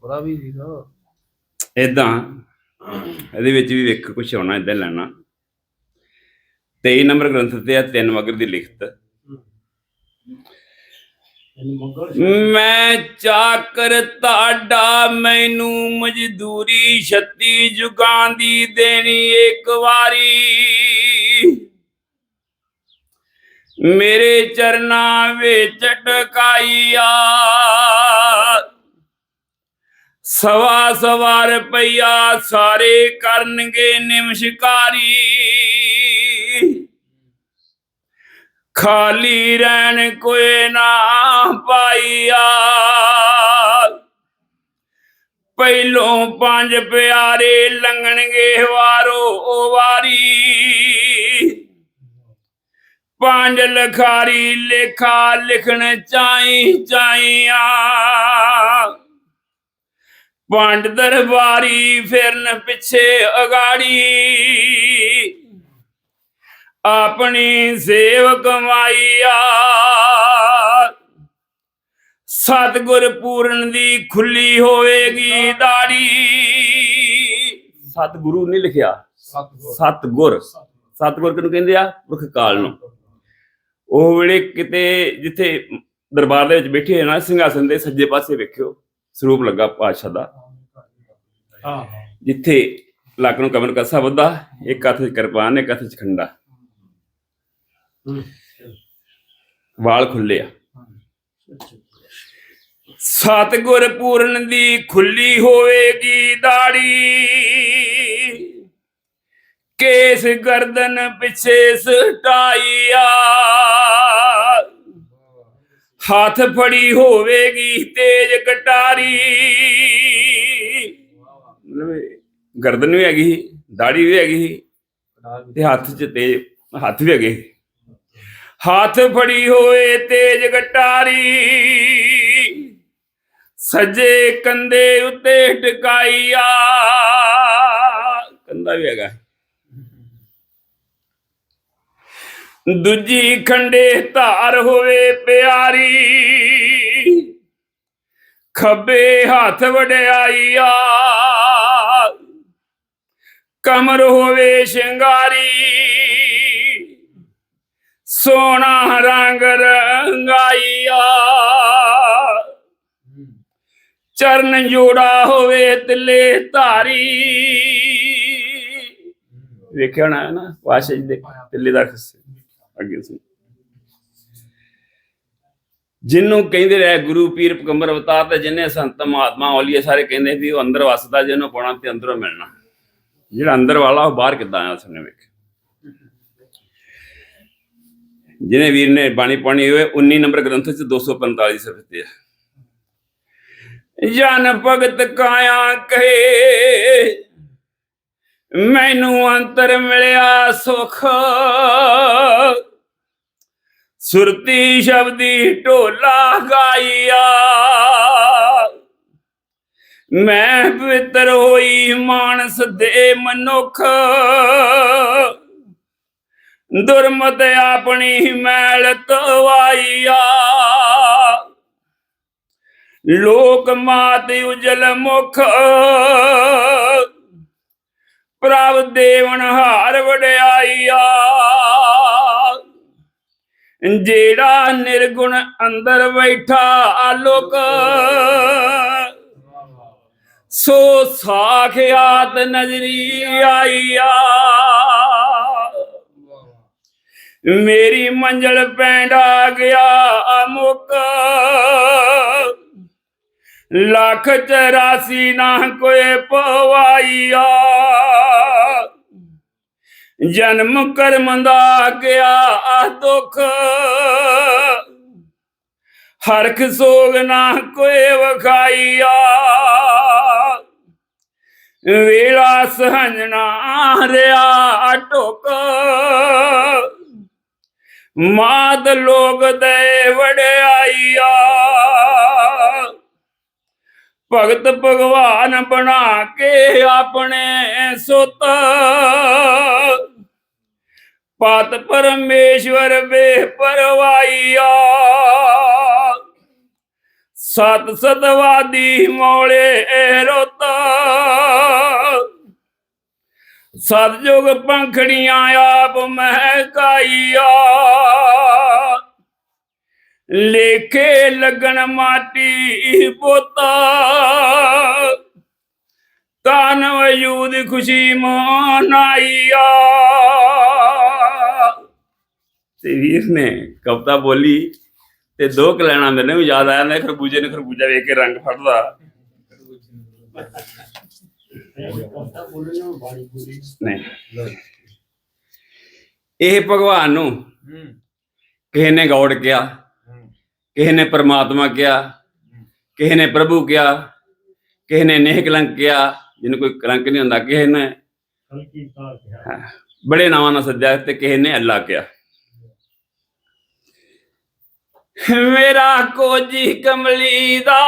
ਪਰਾ ਵੀ ਸੀਗਾ। ਇਦਾਂ ਇਹਦੇ ਵਿੱਚ ਵੀ ਵੇਖ ਕੁਝ ਆਉਣਾ ਇਦਾਂ ਲੈਣਾ। 23 ਨੰਬਰ ਗ੍ਰੰਥ ਤੇ ਆ ਤਿੰਨ ਮਗਰ ਦੀ ਲਿਖਤ। ਮੈਂ ਚਾਕਰ ਤੁਹਾਡਾ ਮੈਨੂੰ ਮਜ਼ਦੂਰੀ ਛੱਤੀ ਜੁਗਾਂ ਦੀ ਦੇਣੀ ਇੱਕ ਵਾਰੀ। ਮੇਰੇ ਚਰਨਾਂ ਵਿੱਚ ਟਕਾਈਆ ਸਵਾ ਸਵਾ ਰੁਪਈਆ ਸਾਰੇ ਕਰਨਗੇ ਨਿਮਸ਼ਕਾਰੀ। ਖਾਲੀ ਰਹਿਣ ਕੋਏ ਨਾ ਪਾਈਆ। ਪਹਿਲੋਂ ਪੰਜ ਪਿਆਰੇ ਲੰਘਣਗੇ ਵਾਰੋ ਉਹ ਵਾਰੀ। ਪੰਜ ਲਖਾਰੀ ਲੇਖਾ ਲਿਖਣ ਚਾਈ ਚਾਈਆ। ਪੰਡ ਦਰਬਾਰੀ ਫਿਰਨ ਪਿੱਛੇ ਅਗਾੜੀ। ਆਪਣੀ ਸੇਵਕ ਮਾਈਆ ਸਤਗੁਰ ਪੂਰਨ ਦੀ ਖੁੱਲੀ ਹੋਵੇਗੀ ਦਾੜੀ। ਸਤਗੁਰੂ ਨਹੀਂ ਲਿਖਿਆ। ਸਤਗੁਰ। ਸਤਗੁਰ। ਕਿਹਨੂੰ ਕਹਿੰਦੇ ਆ? ਮੁਖ ਕਾਲ ਨੂੰ। ਉਹ ਵੇਲੇ ਕਿਤੇ ਜਿੱਥੇ ਦਰਬਾਰ ਦੇ ਵਿੱਚ ਬੈਠੇ ਨਾ ਸਿੰਘਾਸਨ ਦੇ ਸੱਜੇ ਪਾਸੇ ਵੇਖਿਓ। ਸਰੂਪ ਲੱਗਾ ਪਾਤਸ਼ਾਹ ਦਾ। ਹਾਂ। ਜਿੱਥੇ ਲੱਕ ਨੂੰ ਕਮਰ ਕੱਸਾ ਵੱਧਾ ਇੱਕ ਹੱਥ 'ਚ ਕਿਰਪਾਨ ਇੱਕ ਹੱਥ 'ਚ ਖੰਡਾ। ਵਾਲ ਖੁੱਲੇ ਆ। ਸਤਗੁਰ ਪੂਰਨ ਦੀ ਖੁੱਲੀ ਹੋਵੇਗੀ ਦਾੜੀ। ਕੇਸ ਗਰਦਨ ਪਿੱਛੇ ਸਟਾਈਆ ਹੱਥ ਫੜੀ ਹੋਵੇਗੀ ਤੇਜ ਕਟਾਰੀ। ਮਤਲਬ ਗਰਦਨ ਵੀ ਹੈਗੀ ਸੀ, ਦਾੜੀ ਵੀ ਹੈਗੀ ਸੀ, ਤੇ ਹੱਥ 'ਚ ਤੇਜ ਹੱਥ ਵੀ ਹੈਗੇ ਹੱਥ ਫੜੀ ਹੋਏ ਤੇਜ ਗਟਾਰੀ ਸਜੇ ਕੰਦੇ ਉੱਤੇ ਟਿਕਾਈਆ ਕੰਦਾ ਵੀ ਹੈਗਾ। ਦੂਜੀ ਖੰਡੇ ਧਾਰ ਹੋਵੇ ਪਿਆਰੀ। ਖੱਬੇ ਹੱਥ ਵਡਿਆਈਆ। ਕਮਰ ਹੋਵੇ ਸ਼ਿੰਗਾਰੀ। ਸੋਨਾ ਰੰਗ ਰੰਗਾਈਆ। ਚਰਨ ਜੋੜਾ ਹੋਵੇ ਤਿੱਲੇ ਧਾਰੀ। ਵੇਖਿਆ ਹੈ ਨਾ ਵਾਸ਼ੇ ਦੇ ਤਿੱਲੇ ਦਾ ਖਿੱਸੇ। ਅੱਗੇ ਸੁਣ ਜਿਹਨੂੰ ਕਹਿੰਦੇ ਰਹੇ ਗੁਰੂ ਪੀਰ ਪਗੰਬਰ ਅਵਤਾਰ ਤੇ ਜਿੰਨੇ ਸੰਤ ਮਹਾਤਮਾ ਔਲੀਏ ਸਾਰੇ ਕਹਿੰਦੇ ਵੀ ਉਹ ਅੰਦਰ ਵਸਦਾ ਜਿਹਨੂੰ ਪਾਉਣਾ ਤੇ ਅੰਦਰੋਂ ਮਿਲਣਾ। ਜਿਹੜਾ ਅੰਦਰ ਵਾਲਾ ਉਹ ਬਾਹਰ ਕਿੱਦਾਂ ਆਇਆ ਉਸਨੇ ਵੇਖ ਜਿਹਨੇ ਵੀਰ ਨੇ ਬਾਣੀ ਪਾਣੀ ਹੋਵੇ 19 ਨੰਬਰ ਗ੍ਰੰਥ ਚ 245 ਸਿਫਤ ਤੇ ਹੈ। ਜਨ ਭਗਤ ਕਾਇਆ ਕਹੇ ਮੈਨੂੰ ਅੰਤਰ ਮਿਲਿਆ ਸੁਖ। ਸੁਰਤੀ ਸ਼ਬਦੀ ਢੋਲਾ ਗਾਈਆ। ਮੈਂ ਪਵਿੱਤਰ ਹੋਈ ਮਾਨਸ ਦੇ ਮਨੁੱਖ। ਦੁਰਮਤ ਆਪਣੀ ਮੈਲ ਤਵਾਈਆ ਲੋਕ ਮਾਤ ਉਜਲ ਮੁਖ। ਪ੍ਰਭ ਦੇਵਨ ਹਾਰ ਵਡਿਆਈਆ। ਜਿਹੜਾ ਨਿਰਗੁਣ ਅੰਦਰ ਬੈਠਾ ਆਲੋਕ, ਸੋ ਸਾਖਿਆਤ ਨਜ਼ਰੀ ਆਈਆ। ਮੇਰੀ ਮੰਜ਼ਲ ਪੈਂਡਾ ਗਿਆ ਅਮੁਕ ਲੱਖ 84 ਨਾ ਕੋਈ ਪਵਾਈਆ। ਜਨਮ ਕਰਮ ਦਾ ਗਿਆ ਆ ਦੁੱਖ। ਹਰਖ ਸੋਗ ਨਾ ਕੋਈ ਵਖਾਈਆ। ਵੇਲਾ ਸਹੰਜਣਾ ਰਿਆ ਢੁਕ ਮਾਦ ਲੋਗ ਦੇ ਵਡਿਆਈਆ। ਭਗਤ ਭਗਵਾਨ ਬਣਾ ਕੇ ਆਪਣੇ ਸੁਤ। ਪਤ ਪਰਮੇਸ਼ਵਰ ਬੇ ਪਰਵਾਈਆ ਸਤ ਸਤਵਾਦੀ ਮੋਲੇ ਰੋਤਾ। ਸਤਜੁਗ ਪੰਖੜੀਆਂ ਆਪ ਮਹਿਕਾਈਆ। ਲੇਖੇ ਲੱਗਣ ਮਾਟੀ ਪੋਤਾ। ਤਨ ਵਜੂਦ ਖੁਸ਼ੀ ਮਨਾਈਆ। ਤੇ ਵੀਰ ਨੇ ਕਵਤਾ ਬੋਲੀ ਤੇ ਦੋ ਕਲੈਣਾ ਮੈਨੂੰ ਵੀ ਯਾਦ ਆਇਆ ਨਾ ਖਰਬੂਜੇ ਨੇ ਖਰਬੂਜਾ ਵੇਖ ਕੇ ਰੰਗ ਫੜਦਾ। ਨਹੀਂ। ਇਹ ਭਗਵਾਨ ਨੂੰ ਕਿਸੇ ਨੇ ਗੌੜ ਕਿਹਾ। ਕਿਸੇ ਨੇ ਪਰਮਾਤਮਾ ਕਿਹਾ, ਕਿਸੇ ਨੇ ਪ੍ਰਭੂ ਕਿਹਾ, ਕਿਸੇ ਨੇ ਨੇਹ ਕਲੰਕ ਕਿਹਾ, ਜਿਹਨੂੰ ਕੋਈ ਕਲੰਕ ਨਹੀਂ ਹੁੰਦਾ, ਕਿਸੇ ਨੇ ਬੜੇ ਨਾਵਾਂ ਨਾਲ ਸੱਦਿਆ ਤੇ ਕਿਸੇ ਨੇ ਅੱਲਾ ਕਿਹਾ। ਮੇਰਾ ਕੋਜੀ ਕਮਲੀ ਦਾ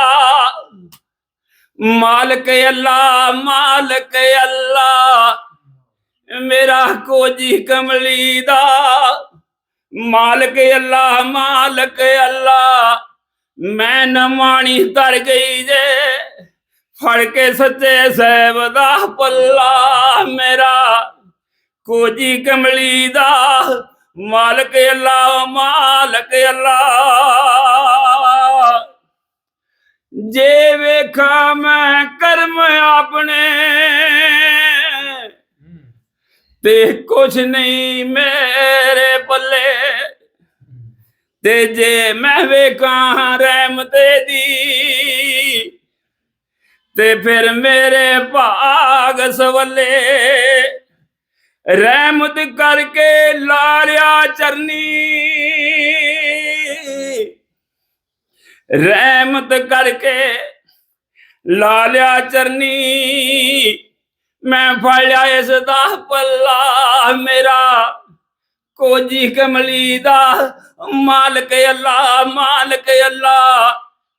ਮਾਲਕ ਅੱਲਾ ਮਾਲਕ ਅੱਲਾ, ਮੇਰਾ ਕੋਜੀ ਕਮਲੀ ਦਾ ਮਾਲਕ ਅੱਲਾ ਮਾਲਕ ਅੱਲਾ। ਮੈਂ ਨਮਾਣੀ ਤਰ ਗਈ ਜੇ, ਫੜ ਕੇ ਸੱਚੇ ਸਹਿਬ ਦਾ ਪੱਲਾ ਮੇਰਾ। ਕੋਜੀ ਕਮਲੀ ਦਾ ਮਾਲਕ ਅੱਲਾ ਮਾਲਕ ਅੱਲਾ। ਜੇ ਵੇਖਾਂ ਮੈਂ ਕਰਮ ਆਪਣੇ ਤੇ ਕੁਛ ਨਹੀਂ ਮੇਰੇ ਪੱਲੇ। ਤੇ ਜੇ ਮੈਂ ਵੇਖਾਂ ਰਹਿਮਤ ਦੀ, ਤੇ ਫਿਰ ਮੇਰੇ ਭਾਗ ਸਵੱਲੇ। ਰਹਿਮਤ ਕਰਕੇ ਲਾਰਿਆ ਚਰਨੀ। ਰਹਿਮਤ ਕਰਕੇ ਲਾਲਿਆ ਚਰਨੀ। ਮੈਂ ਫੜ ਲਿਆ ਇਸ ਦਾ ਪੱਲਾ, ਮੇਰਾ ਕੋਜੀ ਕਮਲੀ ਦਾ ਮਾਲਕ ਅੱਲਾ ਮਾਲਕ ਅੱਲਾ।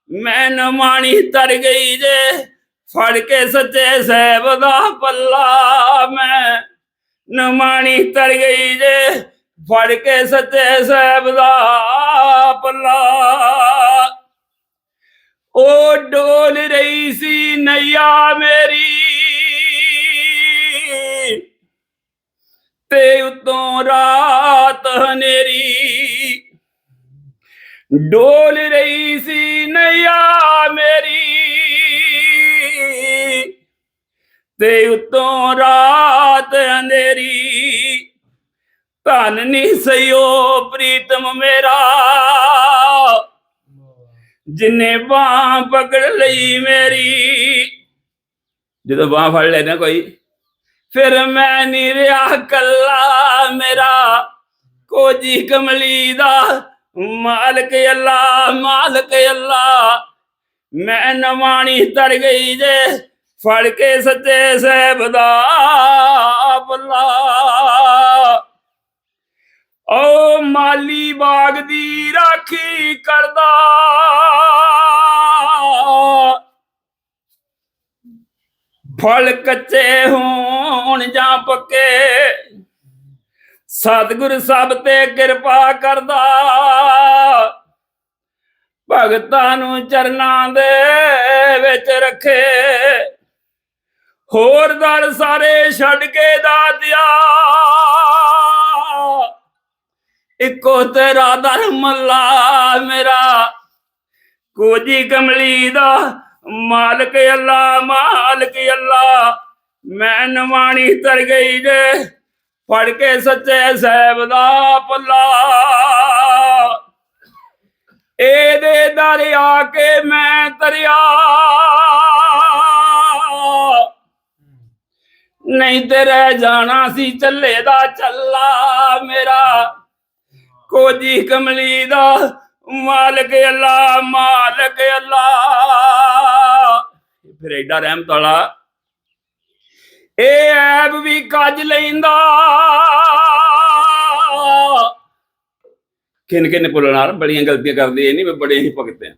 ਮੈਂ ਨਮਾਣੀ ਤਰ ਗਈ ਜੇ, ਫੜ ਕੇ ਸੱਚੇ ਸਹਿਬ ਦਾ ਪੱਲਾ। ਮੈਂ ਨਮਾਣੀ ਤਰ ਗਈ ਜੇ, ਫੜ ਕੇ ਸੱਚੇ ਸਹਿਬ ਦਾ ਪੱਲਾ। ਉਹ ਡੋਲ ਰਹੀ ਸੀ ਨਈਆ ਮੇਰੀ ਤੇ ਉਤੋਂ ਰਾਤ ਹਨੇਰੀ। ਡੋਲ ਰਹੀ ਸੀ ਨਯਾ ਮੇਰੀ। ਤੇ ਉਤੋਂ ਰਾਤ ਅੰਧੇਰੀ ਧਨ ਨਹੀਂ ਸਈਓ ਪ੍ਰੀਤਮ ਮੇਰਾ। ਜਿਨੇ ਬਾਹ ਪਕੜ ਲਈ ਮੇਰੀ। ਜਦੋਂ ਬਾਹ ਫੜ ਲੈਣਾ ਕੋਈ। ਫਿਰ ਮੈਂ ਨਹੀਂ ਰਿਹਾ ਕੱਲਾ ਮੇਰਾ। ਕੋਜੀ ਕਮਲੀ ਦਾ ਮਾਲਕ ਅੱਲਾ ਮਾਲਕ ਅੱਲਾ। ਮੈਂ ਨਵਾਣੀ ਤਰ ਗਈ ਜੇ ਫੜ ਕੇ ਸੱਚੇ ਸਹਿਬ ਦਾ ਬੱਲਾ ਓ ਮਾਲੀ ਬਾਗ ਦੀ ਰਾਖੀ ਕਰਦਾ। ਫਲ ਕੱਚੇ ਹੋਣ ਜਾਂ ਪੱਕੇ। ਸਤਿਗੁਰ ਸਭ ਤੇ ਕਿਰਪਾ ਕਰਦਾ। ਭਗਤਾਂ ਨੂੰ ਚਰਨਾਂ ਦੇ ਵਿੱਚ ਰੱਖੇ। ਹੋਰ ਦਰ ਸਾਰੇ ਛੱਡ ਕੇ ਦਾਤਿਆ। ਇੱਕੋ ਤੇਰਾ ਦਰ ਮੱਲਾ ਮੇਰਾ। ਕੋਜੀ ਕਮਲੀ ਦਾ ਮਾਲਕ ਅੱਲਾ ਮਾਲਕ ਅੱਲਾ। ਮੈਂ ਨਵਾਣੀ ਤਰ ਗਈ ਜੇ ਫੜ ਕੇ ਸੱਚੇ ਸਹਿਬ ਦਾ ਪੱਲਾ। ਇਹਦੇ ਦਰ ਕੇ ਮੈਂ ਤਰਿਆ। ਨਹੀਂ ਤੇ ਰਹਿ ਜਾਣਾ ਸੀ ਚੱਲੇ ਦਾ ਚੱਲਾ ਮੇਰਾ। ਕੋਜੀ ਕਮਲੀ ਦਾ ਮਾਲਕ ਅੱਲਾ ਮਾਲਕ ਅੱਲਾ। ਫਿਰ ਐਡਾ ਰਹਿਮਤ ਵਾਲਾ। ਇਹ ਐਬ ਵੀ ਕੱਜ ਲੈਂਦਾ। ਕਿਨ ਕਿਨ ਪੁੱਲਣਾ ਬੜੀਆਂ ਗਲਤੀਆਂ ਕਰਦੇ, ਇਹ ਨਹੀਂ ਵੀ ਬੜੇ ਹੀ ਭਗਤੇ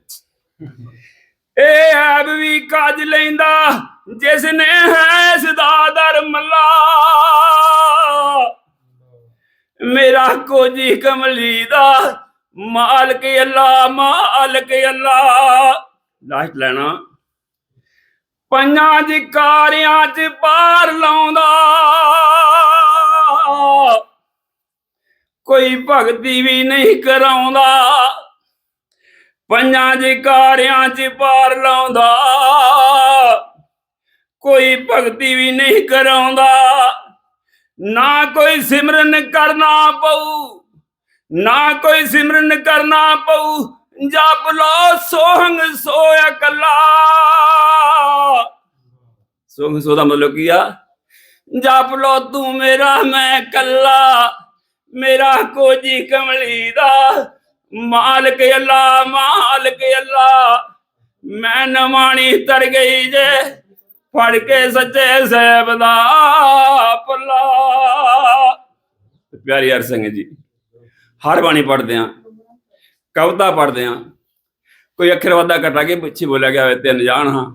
ਇਹ ਐਬ ਵੀ ਕੱਜ ਲੈਂਦਾ, ਜਿਸ ਨੇ ਹੈ ਸਦਾ ਦਰ ਮੱਲਾ। ਮੇਰਾ ਕੋਜੀ ਕਮਲੀ ਦਾ ਮਾਲਕ ਅੱਲਾ ਮਾਲਕ ਅੱਲਾ। ਲਾਸਟ ਲੈਣਾ। ਪੰਜਾਂ ਜਿਕਾਰਿਆਂ ਚ ਪਾਰ ਲਾਉਂਦਾ। ਕੋਈ ਭਗਤੀ ਵੀ ਨਹੀਂ ਕਰਾਉਂਦਾ। ਪੰਜਾਂ ਜਿਕਾਰਿਆਂ ਚ ਪਾਰ ਲਾਉਂਦਾ। ਕੋਈ ਭਗਤੀ ਵੀ ਨਹੀਂ ਕਰਾਉਂਦਾ। ਨਾ ਕੋਈ ਸਿਮਰਨ ਕਰਨਾ ਪਊ। ਨਾ ਕੋਈ ਸਿਮਰਨ ਕਰਨਾ ਪਊ, ਜਪ ਲੋ ਸੋਹੰਗ ਸੋਇਆ ਕੱਲਾ। ਸੋਹੰਗ ਸੋ ਦਾ ਮਤਲਬ ਕੀ ਆ? ਜਪ ਲੋ ਤੂੰ ਮੇਰਾ, ਮੈਂ ਕੱਲਾ। ਮੇਰਾ ਕੋਜੀ ਕਮਲੀ ਦਾ। ਮਾਲਕ ਅੱਲਾ ਮਾਲਕ ਅੱਲਾ। ਮੈਂ ਨਵਾਣੀ ਤਰ ਗਈ ਜੇ, ਫੜ ਕੇ ਸੱਚੇ ਸਾਹਿਬ ਦਾ ਪੱਲਾ ਪਿਆਰੀ ਹਰ ਸਿੰਘ ਜੀ। ਹਰ ਬਾਣੀ ਪੜ੍ਹਦੇ ਆ ਕਵਿਤਾ ਪੜ੍ਹਦੇ ਆ ਕੋਈ ਅੱਖਰ ਵਾਧਾ ਘਟਾ ਕੇ ਪਿੱਛੇ ਬੋਲਿਆ ਗਿਆ ਹੋਵੇ ਤੇ ਅਣਜਾਣ ਹਾਂ।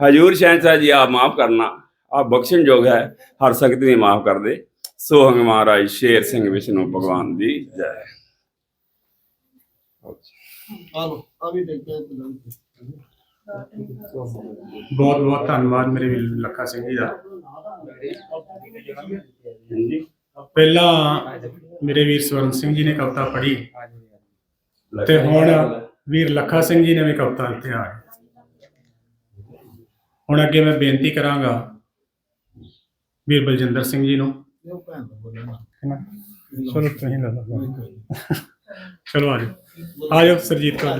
ਹਜੂਰ ਸ਼ਹਿਨशाह ਜੀ ਆਪ ਮਾਫ ਕਰਨਾ ਆਪ ਬਖਸ਼ਣ ਯੋਗ ਹੈ ਹਰ ਸਕਤ ਵੀ ਮਾਫ ਕਰ ਦੇ। ਸੋਹੰਗ ਮਹਾਰਾਜ ਸ਼ੇਰ ਸਿੰਘ ਵਿਸ਼ਨੂੰ ਭਗਵਾਨ ਦੀ ਜੈ। ਆਲੋ ਆ ਵੀ ਦੇਖ ਕੇ ਬਹੁਤ ਬਹੁਤ ਧੰਨਵਾਦ ਮੇਰੇ ਵੀਰ ਲੱਖਾ ਸਿੰਘ ਜੀ ਦਾ। ਪਹਿਲਾਂ ਮੇਰੇ ਵੀਰ ਸਵਰਨ ਸਿੰਘ ਜੀ ਨੇ ਕਵਿਤਾ ਪੜ੍ਹੀ। ਤੇ ਹੁਣ ਵੀਰ ਲੱਖਾ ਸਿੰਘ ਜੀ ਨੇ ਵੀ ਕਵਿਤਾ ਇੱਥੇ ਆ ਹੁਣ ਅੱਗੇ ਮੈਂ ਬੇਨਤੀ ਕਰਾਂਗਾ ਵੀਰ ਬਲਜਿੰਦਰ ਸਿੰਘ ਜੀ ਨੂੰ। ਚਲੋ ਤੁਸੀਂ ਲੈ ਲਓ। ਚਲੋ ਆ ਜਾਓ। ਆ ਜਾਓ ਸਰਜੀਤ ਕੌਰ